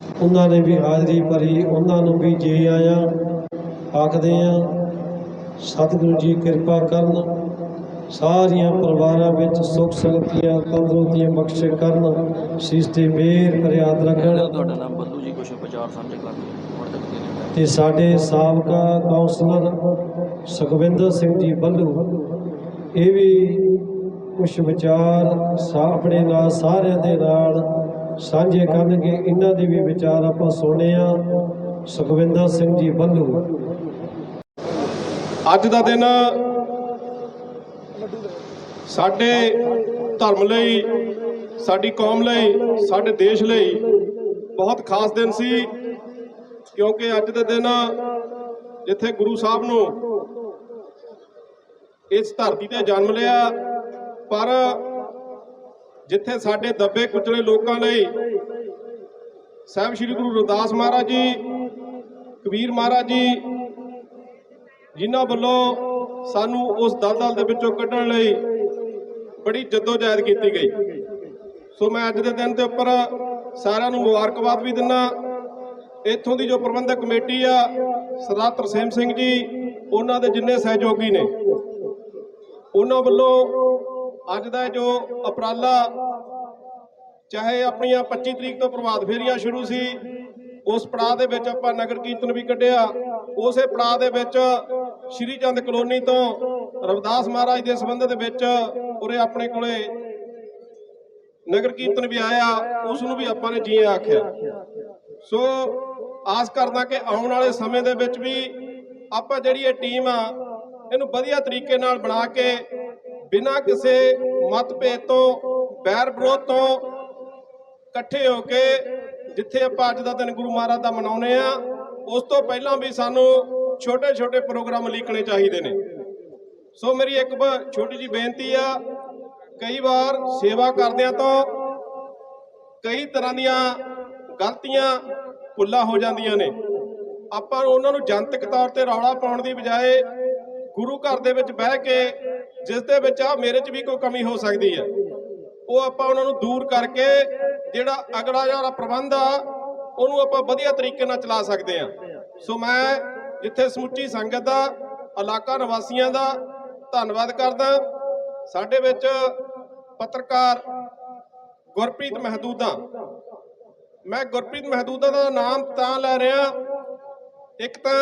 ਉਹਨਾਂ ਨੇ ਵੀ ਹਾਜ਼ਰੀ ਭਰੀ ਉਹਨਾਂ ਨੂੰ ਵੀ ਜੀ ਆਇਆਂ ਆਖਦੇ ਆ ਸਤਿਗੁਰੂ ਜੀ ਕਿਰਪਾ ਕਰਨ ਸਾਰੀਆਂ ਪਰਿਵਾਰਾਂ ਵਿੱਚ ਸੁੱਖ ਸ਼ਾਂਤੀਆਂ ਤੰਦਰੁਸਤੀਆਂ ਬਖਸ਼ੇ ਕਰਨ ਸੀਸ ਤੇ ਮਿਹਰ ਫਰਿਆਦ ਰੱਖਣ। ਤੁਹਾਡਾ ਨਾਮ ਬੱਲੂ ਜੀ ਕੁਛ ਵਿਚਾਰ ਸਾਂਝੇ ਨਹੀਂ ਤੇ ਸਾਡੇ ਸਾਬਕਾ ਕਾਉਂਸਲਰ ਸੁਖਵਿੰਦਰ ਸਿੰਘ ਜੀ ਬੱਲੂ ਇਹ ਵੀ ਕੁਝ ਵਿਚਾਰ ਆਪਣੇ ਨਾਲ ਸਾਰਿਆਂ ਦੇ ਨਾਲ ਸਾਂਝੇ ਕਰਨਗੇ, ਇਹਨਾਂ ਦੇ ਵੀ ਵਿਚਾਰ ਆਪਾਂ ਸੁਣੇ ਆ। ਸੁਖਵਿੰਦਰ ਸਿੰਘ ਜੀ ਬੱਲੂ ਅੱਜ ਦਾ ਦਿਨ ਸਾਡੇ ਧਰਮ ਲਈ, ਸਾਡੀ ਕੌਮ ਲਈ, ਸਾਡੇ ਦੇਸ਼ ਲਈ ਬਹੁਤ ਖਾਸ ਦਿਨ ਸੀ, ਕਿਉਂਕਿ ਅੱਜ ਦੇ ਦਿਨ ਜਿੱਥੇ ਗੁਰੂ ਸਾਹਿਬ ਨੂੰ ਇਸ ਧਰਤੀ ਤੇ ਜਨਮ ਲਿਆ, ਪਰ ਜਿੱਥੇ ਸਾਡੇ ਦੱਬੇ ਕੁਚਲੇ ਲੋਕਾਂ ਲਈ ਸਾਹਿਬ ਸ੍ਰੀ ਗੁਰੂ ਰਵਿਦਾਸ ਮਹਾਰਾਜ ਜੀ, ਕਬੀਰ ਮਹਾਰਾਜ ਜੀ, ਜਿਨ੍ਹਾਂ ਵੱਲੋਂ ਸਾਨੂੰ ਉਸ ਦਲਦਲ ਦੇ ਵਿੱਚੋਂ ਕੱਢਣ ਲਈ ਬੜੀ ਜਦੋਜਹਿਦ ਕੀਤੀ ਗਈ। ਸੋ ਮੈਂ ਅੱਜ ਦੇ ਦਿਨ ਦੇ ਉੱਪਰ ਸਾਰਿਆਂ ਨੂੰ ਮੁਬਾਰਕਬਾਦ ਵੀ ਦਿੰਦਾ ਇੱਥੋਂ ਦੀ ਜੋ ਪ੍ਰਬੰਧਕ ਕਮੇਟੀ ਆ, ਸਰਦਾਰ ਤਰਸੇਮ ਸਿੰਘ ਜੀ, ਉਹਨਾਂ ਦੇ ਜਿੰਨੇ ਸਹਿਯੋਗੀ ਨੇ, ਉਹਨਾਂ ਵੱਲੋਂ ਅੱਜ ਦਾ ਜੋ ਉਪਰਾਲਾ, ਚਾਹੇ ਆਪਣੀਆਂ 25 ਤਰੀਕ ਤੋਂ ਪ੍ਰਭਾਤ ਫੇਰੀਆਂ ਸ਼ੁਰੂ ਸੀ, ਉਸ ਪੜਾਅ ਦੇ ਵਿੱਚ ਆਪਾਂ ਨਗਰ ਕੀਰਤਨ ਵੀ ਕੱਢਿਆ। ਉਸੇ ਪੜਾਅ ਦੇ ਵਿੱਚ ਸ਼੍ਰੀ ਚੰਦ ਕਲੋਨੀ ਤੋਂ ਰਵਿਦਾਸ ਮਹਾਰਾਜ ਦੇ ਸੰਬੰਧ ਦੇ ਵਿੱਚ ਉਰੇ ਆਪਣੇ ਕੋਲੇ ਨਗਰ ਕੀਰਤਨ ਵੀ ਆਇਆ, ਉਸ ਨੂੰ ਵੀ ਆਪਾਂ ਨੇ ਜੀ ਆਖਿਆ। ਸੋ ਆਸ ਕਰਦਾ ਕਿ ਆਉਣ ਵਾਲੇ ਸਮੇਂ ਦੇ ਵਿੱਚ ਵੀ ਆਪਾਂ ਜਿਹੜੀ ਇਹ ਟੀਮ ਆ, ਇਹਨੂੰ ਵਧੀਆ ਤਰੀਕੇ ਨਾਲ ਬਣਾ ਕੇ ਬਿਨਾਂ ਕਿਸੇ ਮਤਭੇਦ ਤੋਂ, ਬੈਰ ਵਿਰੋਧ ਤੋਂ ਇਕੱਠੇ ਹੋ ਕੇ ਜਿੱਥੇ ਆਪਾਂ ਅੱਜ ਦਾ ਦਿਨ ਗੁਰੂ ਮਹਾਰਾਜ ਦਾ ਮਨਾਉਨੇ ਆ ਉਸ ਤੋਂ ਪਹਿਲਾਂ ਵੀ ਸਾਨੂੰ ਛੋਟੇ ਛੋਟੇ ਪ੍ਰੋਗਰਾਮ ਲਿਖਣੇ ਚਾਹੀਦੇ ਨੇ। ਸੋ ਮੇਰੀ ਇੱਕ ਬ- ਛੋਟੀ ਜੀ ਬੇਨਤੀ ਆ, ਕਈ ਵਾਰ ਸੇਵਾ ਕਰਦਿਆਂ ਤੋਂ ਕਈ ਤਰ੍ਹਾਂ ਦੀਆਂ ਗਲਤੀਆਂ ਭੁੱਲਾਂ ਹੋ ਜਾਂਦੀਆਂ ਨੇ। ਆਪਾਂ ਉਹਨਾਂ ਨੂੰ ਜਨਤਕ ਤੌਰ ਤੇ ਰੌਲਾ ਪਾਉਣ ਦੀ ਬਜਾਏ ਗੁਰੂ ਘਰ ਦੇ ਵਿੱਚ ਬਹਿ ਕੇ ਜਿਸ ਦੇ ਵਿੱਚ ਆ ਮੇਰੇ 'ਚ ਵੀ ਕੋਈ ਕਮੀ ਹੋ ਸਕਦੀ ਹੈ। ਉਹ ਆਪਾਂ ਉਹਨਾਂ ਨੂੰ ਦੂਰ ਕਰਕੇ ਜਿਹੜਾ ਅਗਲਾ ਜਿਹੜਾ ਪ੍ਰਬੰਧ ਆ, ਉਹਨੂੰ ਆਪਾਂ ਵਧੀਆ ਤਰੀਕੇ ਨਾਲ ਚਲਾ ਸਕਦੇ ਆ ਸੋ ਮੈਂ ਜਿੱਥੇ ਸਮੁੱਚੀ ਸੰਗਤ ਦਾ, ਇਲਾਕਾ ਨਿਵਾਸੀਆਂ ਦਾ ਧੰਨਵਾਦ ਕਰਦਾ। ਸਾਡੇ ਵਿੱਚ ਪੱਤਰਕਾਰ ਗੁਰਪ੍ਰੀਤ ਮਹਦੂਦਾ। ਮੈਂ ਗੁਰਪ੍ਰੀਤ ਮਹਦੂਦਾ ਦਾ ਨਾਮ ਤਾਂ ਲੈ ਰਿਹਾ। ਇੱਕ ਤਾਂ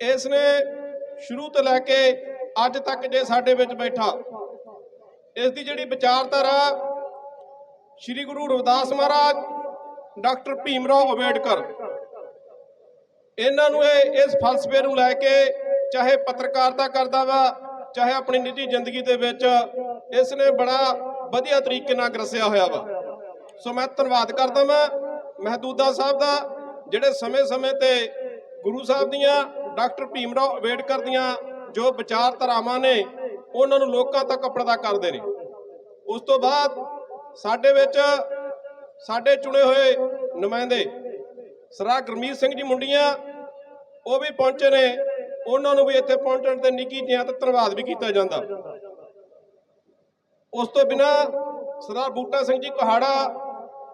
ਇਸ ਨੇ ਸ਼ੁਰੂ ਤੋਂ ਲੈ ਕੇ ਅੱਜ ਤੱਕ ਜੇ ਸਾਡੇ ਵਿੱਚ ਬੈਠਾ। ਇਸ ਦੀ ਜਿਹੜੀ ਵਿਚਾਰਧਾਰਾ ਸ੍ਰੀ ਗੁਰੂ ਰਵਿਦਾਸ ਮਹਾਰਾਜ, ਡਾਕਟਰ ਭੀਮ ਰਾਓ ਅੰਬੇਡਕਰ, ਇਹਨਾਂ ਨੂੰ ਇਹ, ਇਸ ਫਲਸਫੇ ਨੂੰ ਲੈ ਕੇ ਚਾਹੇ ਪੱਤਰਕਾਰਤਾ ਕਰਦਾ ਵਾ, ਚਾਹੇ ਆਪਣੀ ਨਿੱਜੀ ਜ਼ਿੰਦਗੀ ਦੇ ਵਿੱਚ, ਇਸ ਨੇ ਬੜਾ ਵਧੀਆ ਤਰੀਕੇ ਨਾਲ ਗਰਸਿਆ ਹੋਇਆ ਵਾ। ਸੋ ਮੈਂ ਧੰਨਵਾਦ ਕਰਦਾ ਮੈਂ ਮਹਦੂਦਾ ਸਾਹਿਬ ਦਾ, ਜਿਹੜੇ ਸਮੇਂ-ਸਮੇਂ ਤੇ ਗੁਰੂ ਸਾਹਿਬ ਦੀਆਂ, ਡਾਕਟਰ ਭੀਮ ਰਾਓ ਅੰਬੇਡਕਰ ਦੀਆਂ ਜੋ ਵਿਚਾਰਧਾਰਾਵਾਂ ਨੇ, ਉਹਨਾਂ ਨੂੰ ਲੋਕਾਂ ਤੱਕ ਅਪੜਦਾ ਕਰਦੇ ਨੇ। ਉਸ ਤੋਂ ਬਾਅਦ ਸਾਡੇ ਵਿੱਚ ਸਾਡੇ ਚੁਣੇ ਹੋਏ ਨੁਮਾਇੰਦੇ ਸਰਦਾਰ ਗੁਰਮੀਤ ਸਿੰਘ ਜੀ ਮੁੰਡੀਆਂ, ਉਹ ਵੀ ਪਹੁੰਚੇ ਨੇ। ਉਹਨਾਂ ਨੂੰ ਵੀ ਇੱਥੇ ਪਹੁੰਚਣ ਤੇ ਨਿੱਕੀ ਜਿਹਾ ਤੇ ਧੰਨਵਾਦ ਵੀ ਕੀਤਾ ਜਾਂਦਾ। ਉਸ ਤੋਂ ਬਿਨਾ ਸਰਦਾਰ ਬੂਟਾ ਸਿੰਘ ਜੀ ਕੁਹਾੜਾ,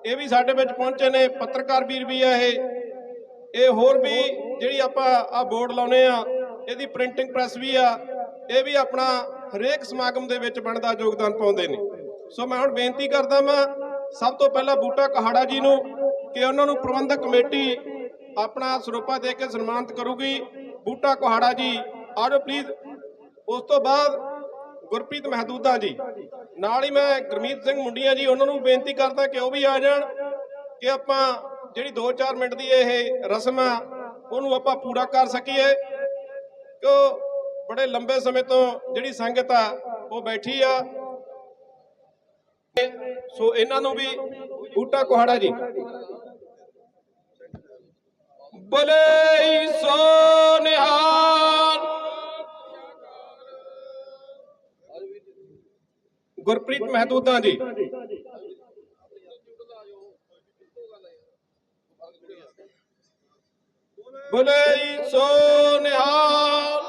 ਇਹ ਵੀ ਸਾਡੇ ਵਿੱਚ ਪਹੁੰਚੇ ਨੇ। ਪੱਤਰਕਾਰ ਵੀਰ ਵੀ ਆ ਇਹ। ਇਹ ਹੋਰ ਵੀ ਜਿਹੜੀ ਆਪਾਂ ਆ ਬੋਰਡ ਲਾਉਨੇ ਆ ਇਹਦੀ ਪ੍ਰਿੰਟਿੰਗ ਪ੍ਰੈਸ ਵੀ ਆ, ਇਹ ਵੀ ਆਪਣਾ ਹਰੇਕ ਸਮਾਗਮ ਦੇ ਵਿੱਚ ਬਣਦਾ, ਯੋਗਦਾਨ ਪਾਉਂਦੇ ਨੇ। ਸੋ ਮੈਂ ਹੁਣ ਬੇਨਤੀ ਕਰਦਾ ਮੈਂ ਸਭ ਤੋਂ ਪਹਿਲਾਂ ਬੂਟਾ ਕਹਾੜਾ ਜੀ ਨੂੰ ਕਿ ਉਹਨਾਂ ਨੂੰ ਪ੍ਰਬੰਧਕ ਕਮੇਟੀ ਆਪਣਾ ਸਰੋਪਾ ਦੇ ਕੇ ਸਨਮਾਨਿਤ ਕਰੂਗੀ। ਬੂਟਾ ਕੁਹਾੜਾ ਜੀ ਆਜੋ ਪਲੀਜ਼ ਉਸ ਤੋਂ ਬਾਅਦ ਗੁਰਪ੍ਰੀਤ ਮਹਦੂਦਾ ਜੀ। ਨਾਲ ਹੀ ਮੈਂ ਗੁਰਮੀਤ ਸਿੰਘ ਮੁੰਡੀਆਂ ਜੀ, ਉਹਨਾਂ ਨੂੰ ਬੇਨਤੀ ਕਰਦਾ ਕਿ ਉਹ ਵੀ ਆ ਜਾਣ, ਕਿ ਆਪਾਂ ਜਿਹੜੀ 2-4 ਮਿੰਟ ਦੀ ਇਹ ਰਸਮ ਆ, ਉਹਨੂੰ ਆਪਾਂ ਪੂਰਾ ਕਰ ਸਕੀਏ। ਕਿਉਂ ਬੜੇ ਲੰਬੇ ਸਮੇਂ ਤੋਂ ਜਿਹੜੀ ਸੰਗਤ ਆ, ਉਹ ਬੈਠੀ ਆ। ਸੋ ਇਹਨਾਂ ਨੂੰ ਵੀ ਬੂਟਾ ਕੁਹਾੜਾ ਜੀ। ਬਲੇ ਸੋ ਨਿਹਾਲ। ਗੁਰਪ੍ਰੀਤ ਮਹਿਦੂਦਾਂ ਜੀ। ਬਲੇ ਸੋ ਨਿਹਾਲ।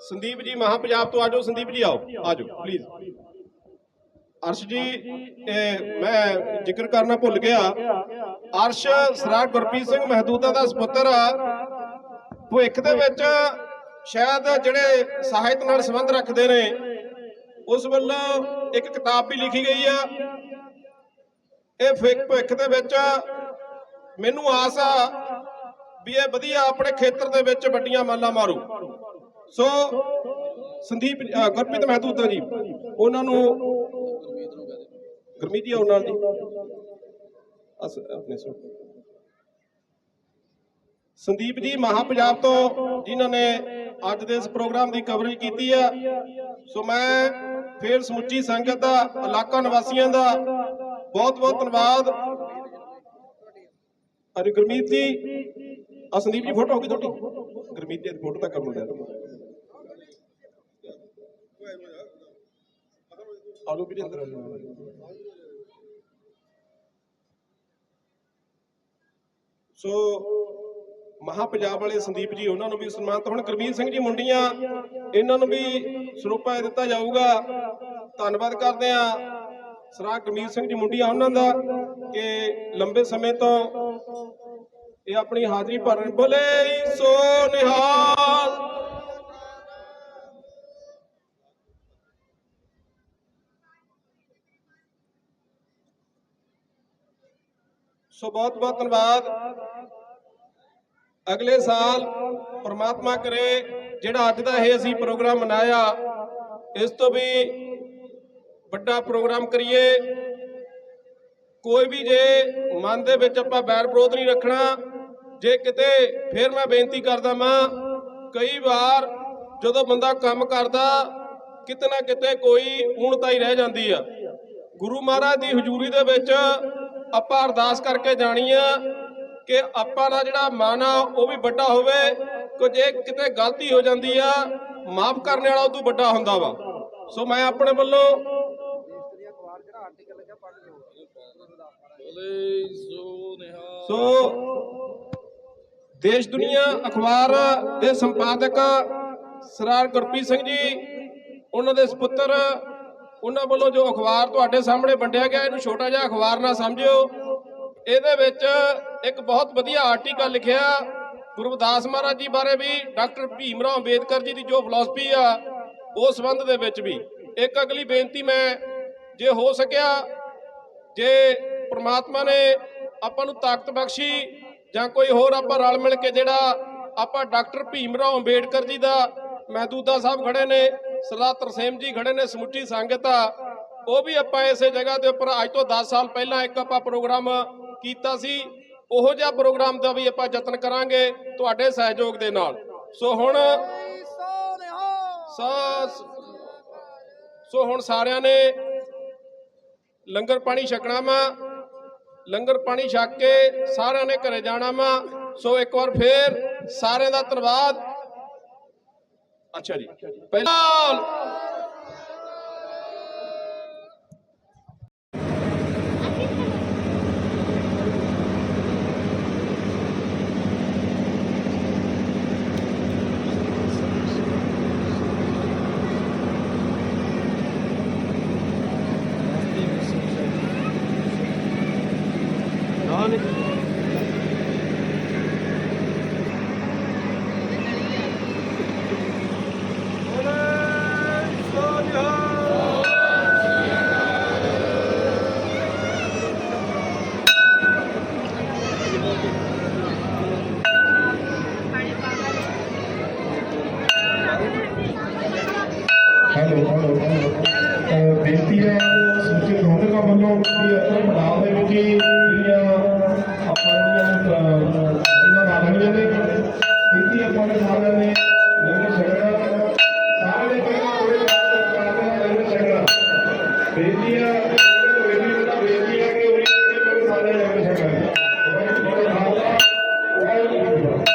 ਸੰਦੀਪ ਜੀ ਮਹਾ ਪੰਜਾਬ ਤੋਂ ਆਜੋ ਸੰਦੀਪ ਜੀ ਆਓ। ਆਜੋ ਪਲੀਜ਼ ਅਰਸ਼ ਜੀ ਮੈਂ ਜ਼ਿਕਰ ਕਰਨਾ ਭੁੱਲ ਗਿਆ। ਅਰਸ਼ ਸਰਾਜ ਗੁਰਪ੍ਰੀਤ ਸਿੰਘ ਮਹਦੂਦਾ ਦਾ ਸੁਪੁੱਤਰ ਆ। ਭਵਿੱਖ ਦੇ ਵਿੱਚ ਸ਼ਾਇਦ ਜਿਹੜੇ ਸਾਹਿਤ ਨਾਲ ਸੰਬੰਧ ਰੱਖਦੇ ਨੇ, ਉਸ ਵੱਲੋਂ ਇੱਕ ਕਿਤਾਬ ਵੀ ਲਿਖੀ ਗਈ ਆ। ਇਹ ਫਿ- ਭਵਿੱਖ ਦੇ ਵਿੱਚ ਮੈਨੂੰ ਆਸ ਆ ਵੀ ਇਹ ਵਧੀਆ ਆਪਣੇ ਖੇਤਰ ਦੇ ਵਿੱਚ ਵੱਡੀਆਂ ਮਾਲਾਂ ਮਾਰੂ। ਸੋ ਸੰਦੀਪ ਗੁਰਪ੍ਰੀਤ ਮਹਿਦੂਤਾ ਜੀ, ਉਹਨਾਂ ਨੂੰ ਗੁਰਮੀਤ ਜੀ ਉਹਨਾਂ ਦੀ ਆਪਣੇ ਸੋ। ਸੰਦੀਪ ਜੀ ਮਹਾ ਪੰਜਾਬ ਤੋਂ ਜਿਨ੍ਹਾਂ ਨੇ ਅੱਜ ਦੇ ਇਸ ਪ੍ਰੋਗਰਾਮ ਦੀ ਕਵਰੇਜ ਕੀਤੀ ਆ। ਸੋ ਮੈਂ ਫੇਰ ਸਮੁੱਚੀ ਸੰਗਤ ਦਾ, ਇਲਾਕਾ ਨਿਵਾਸੀਆਂ ਦਾ ਬਹੁਤ ਬਹੁਤ ਧੰਨਵਾਦ। ਅਰੇ ਗੁਰਮੀਤ ਜੀ ਆ ਸੰਦੀਪ ਜੀ ਫੋਟੋ ਹੋ ਗਈ ਤੁਹਾਡੀ? ਗੁਰਮੀਤ ਜੀ ਦੀ ਫੋਟੋ ਤਾਂ ਕਰੋ ਲਿਆ ਆਲੂ ਵੀ ਅੰਦਰ ਸੋ ਮਹਾ ਪੰਜਾਬ ਵਾਲੇ ਸੰਦੀਪ ਜੀ, ਉਹਨਾਂ ਨੂੰ ਵੀ ਸਨਮਾਨਿਤ ਹੁਣ। ਗੁਰਮੀਤ ਸਿੰਘ ਜੀ ਮੁੰਡੀਆਂ, ਇਹਨਾਂ ਨੂੰ ਵੀ ਸਰੂਪਾ ਦਿੱਤਾ ਜਾਊਗਾ। ਧੰਨਵਾਦ ਕਰਦੇ ਆ ਸਰਾ ਗੁਰਮੀਤ ਸਿੰਘ ਜੀ ਮੁੰਡੀਆਂ, ਉਹਨਾਂ ਦਾ, ਕਿ ਲੰਬੇ ਸਮੇਂ ਤੋਂ ਇਹ ਆਪਣੀ ਹਾਜ਼ਰੀ ਭਰਨ ਬੋਲੇ ਸੋ ਨਿਹਾਲ। ਸੋ ਬਹੁਤ ਬਹੁਤ ਧੰਨਵਾਦ। ਅਗਲੇ ਸਾਲ ਪ੍ਰਮਾਤਮਾ ਕਰੇ ਜਿਹੜਾ ਅੱਜ ਦਾ ਇਹ ਅਸੀਂ ਪ੍ਰੋਗਰਾਮ ਮਨਾਇਆ, ਇਸ ਤੋਂ ਵੀ ਵੱਡਾ ਪ੍ਰੋਗਰਾਮ ਕਰੀਏ। ਕੋਈ ਵੀ ਜੇ ਮਨ ਦੇ ਵਿੱਚ ਆਪਾਂ ਬੈਰ ਵਿਰੋਧ ਨਹੀਂ ਰੱਖਣਾ ਜੇ ਕਿਤੇ ਫਿਰ ਮੈਂ ਬੇਨਤੀ ਕਰਦਾ ਮਾਂ ਕਈ ਵਾਰ ਜਦੋਂ ਬੰਦਾ ਕੰਮ ਕਰਦਾ ਕਿਤੇ ਨਾ ਕਿਤੇ ਕੋਈ ਊਣਤਾ ਹੀ ਰਹਿ ਜਾਂਦੀ ਆ। ਗੁਰੂ ਮਹਾਰਾਜ ਦੀ ਹਜ਼ੂਰੀ ਦੇ ਵਿੱਚ ਆਪਾਂ ਅਰਦਾਸ ਕਰਕੇ ਜਾਣੀ ਆ ਕਿ ਆਪਾਂ ਦਾ ਜਿਹੜਾ ਮਨ ਆ ਉਹ ਵੀ ਵੱਡਾ ਹੋਵੇ। ਕਿ ਜੇ ਕਿਤੇ ਗਲਤੀ ਹੋ ਜਾਂਦੀ ਆ ਮਾਫ ਕਰਨ ਵਾਲਾ ਉਹ ਤੋਂ ਵੱਡਾ ਹੁੰਦਾ ਵਾ। ਸੋ ਮੈਂ ਆਪਣੇ ਵੱਲੋਂ ਸੋ ਦੇਸ਼ ਦੁਨੀਆ ਅਖਬਾਰ ਦੇ ਸੰਪਾਦਕ ਸਰਾਰ ਗੁਰਪ੍ਰੀਤ ਸਿੰਘ ਜੀ, ਉਹਨਾਂ ਦੇ ਸੁਪੁੱਤਰ, ਉਹਨਾਂ ਵੱਲੋਂ ਜੋ ਅਖਬਾਰ ਤੁਹਾਡੇ ਸਾਹਮਣੇ ਵੰਡਿਆ ਗਿਆ, ਇਹਨੂੰ ਛੋਟਾ ਜਿਹਾ ਅਖਬਾਰ ਨਾ ਸਮਝਿਓ। ਇਹਦੇ ਵਿੱਚ ਇੱਕ ਬਹੁਤ ਵਧੀਆ ਆਰਟੀਕਲ ਲਿਖਿਆ ਗੁਰਦਾਸ ਮਹਾਰਾਜ ਜੀ ਬਾਰੇ ਵੀ, ਡਾਕਟਰ ਭੀਮ ਰਾਓ ਅੰਬੇਦਕਰ ਜੀ ਦੀ ਜੋ ਫਿਲਾਸਫੀ ਆ ਉਸ ਸੰਬੰਧ ਦੇ ਵਿੱਚ ਵੀ। ਇੱਕ ਅਗਲੀ ਬੇਨਤੀ ਮੈਂ, ਜੇ ਹੋ ਸਕਿਆ, ਜੇ ਪ੍ਰਮਾਤਮਾ ਨੇ ਆਪਾਂ ਨੂੰ ਤਾਕਤ ਬਖਸ਼ੀ ਜਾਂ ਕੋਈ ਹੋਰ ਆਪਾਂ ਰਲ ਮਿਲ ਕੇ ਜਿਹੜਾ ਆਪਾਂ ਡਾਕਟਰ ਭੀਮ ਰਾਓ ਅੰਬੇਡਕਰ ਜੀ ਦਾ ਮਹਿਦੂਦਾ ਸਾਹਿਬ ਖੜੇ ਨੇ, ਸਰਦਾਰ ਤਰਸੇਮ ਜੀ ਖੜੇ ਨੇ, ਸਮੁੱਚੀ ਸੰਗਤ ਆ, ਉਹ ਵੀ ਆਪਾਂ ਇਸੇ ਜਗ੍ਹਾ ਦੇ ਉੱਪਰ ਅੱਜ ਤੋਂ 10 ਸਾਲ ਪਹਿਲਾਂ ਇੱਕ ਆਪਾਂ ਪ੍ਰੋਗਰਾਮ ਕੀਤਾ ਸੀ, ਉਹੋ ਜਿਹਾ ਪ੍ਰੋਗਰਾਮ ਦਾ ਵੀ ਆਪਾਂ ਯਤਨ ਕਰਾਂਗੇ ਤੁਹਾਡੇ ਸਹਿਯੋਗ ਦੇ ਨਾਲ। ਸੋ ਹੁਣ ਸੋ ਸੋ ਹੁਣ ਸਾਰਿਆਂ ਨੇ ਲੰਗਰ ਪਾਣੀ ਛਕਣਾ ਵਾ ਲੰਗਰ ਪਾਣੀ ਛਕ ਕੇ ਸਾਰਿਆਂ ਨੇ ਘਰੇ ਜਾਣਾ ਵਾ। ਸੋ ਇੱਕ ਵਾਰ ਫੇਰ ਸਾਰਿਆਂ ਦਾ ਧੰਨਵਾਦ। ਅੱਛਾ ਜੀ। ਪਹਿਲਾਂ ਨਾਨਕ ਹੈਲੋ ਹੈਲੋ ਹੈਲੋ ਬੇਨਤੀ ਹੈ ਸੂਚਿਤ ਪ੍ਰਬੰਧਕਾਂ ਵੱਲੋਂ ਕਿ ਆਪਣੇ ਪੰਡਾਲ ਦੇ ਵਿੱਚ ਹੀ ਜਿਹੜੀਆਂ ਆਪਾਂ ਜਿਹੜੀਆਂ ਇਹਨਾਂ ਨਾਲੀਆਂ ਨੇ ਬੇਨਤੀ ਆਪਾਂ ਨੇ ਸਾਰਿਆਂ ਨੇ ਲੰਗਰ ਛਕਣਾ ਸਾਰਿਆਂ ਨੇ ਪਹਿਲਾਂ ਹੋਏ ਲੰਗਰ ਛਕਣਾ ਬੇਨਤੀ ਹੈ ਬੇਨਤੀ ਹੈ ਬੇਨਤੀ ਹੈ ਕਿ ਉਰੀ ਜਿਹੜੇ ਸਾਰੇ ਲੰਗਰ ਛਕਣਾ ਬੜੇ ਖਾਲਸਾ ਵਾਹਿਗੁਰੂ ਜੀ ਕੀ ਫਤਿਹ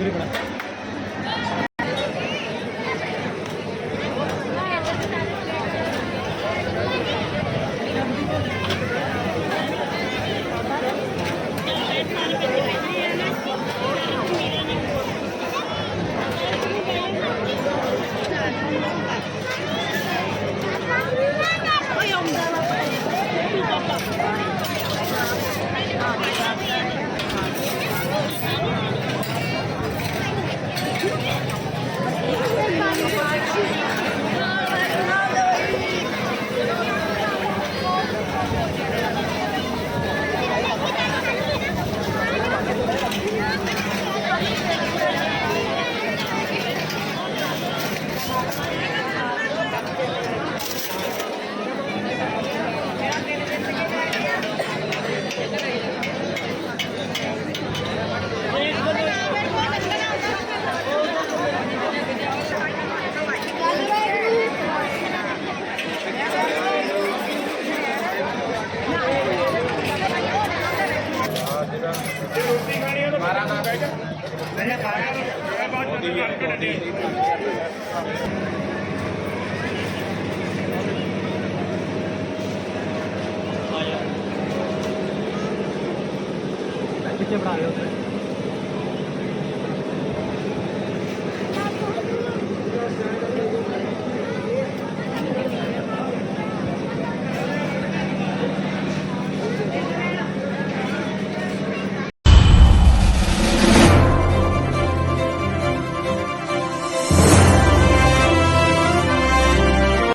드리고 나. quebrado.